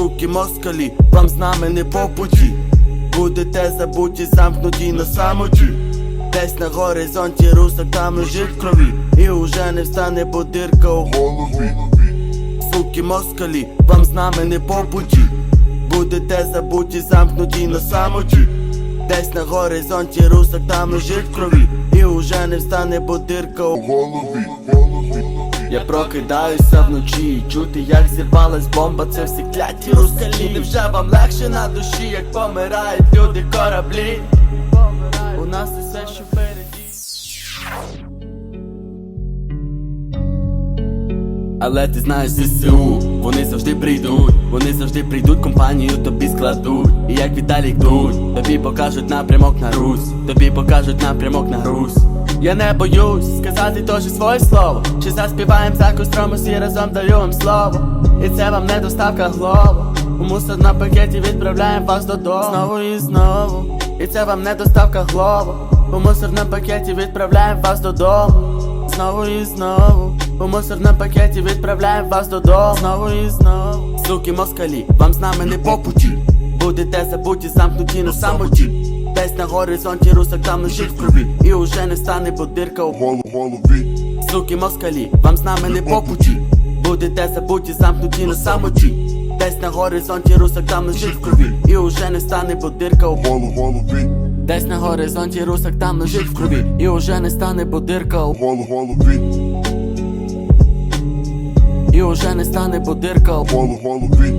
Суки москалі, вам з нами не по путі. Будете забуті, замкнуті на самоті. Десь на горизонті русок там лежить в крові. І уже не встане, бодирка у голові. Суки москалі, вам з нами не по путі. Будете забуті, замкнуті на самоті. Десь на горизонті русок там лежить в крові. І уже не встане, бодирка у голові. Я прокидаюся вночі чути, як зірвалась бомба, це всі кляті рускалі Невже вам легше на душі, як помирають люди кораблі Але ти знаєш ЗСУ, вони завжди прийдуть, вони завжди прийдуть, компанію тобі складуть. І як віддалі йдуть, тобі покажуть напрямок на Русь, тобі покажуть напрямок на Русь. Я не боюсь сказати теж своє слово. Чи заспіваєм за костром усі разом даю вам слово. І це вам не доставка глобу. У мусор на пакеті відправляєм вас додому. Знову і знову. І це вам не доставка глобу. У мусор на пакеті відправляєм вас додому. Знову і знову У мусорному пакеті відправляємо вас додому. Знову і знову. Суки москалі, вам з нами не по путі. Будете забуті, замкнуті на самоті. Десь на горизонті русок там лежить в крові. І уже не стане, бо дирка у Голо- Голові. Суки москалі, вам з нами не по путі. Будете забуті, замкнуті на самоті. Десь на горизонті русок там лежить в крові. І уже не стане, бо дирка у Голо- Голові. Десь на горизонті русок там лежить в крові. І уже не стане, бодирка у Голові. Уже не стане, бо дирка у Голо- Голові.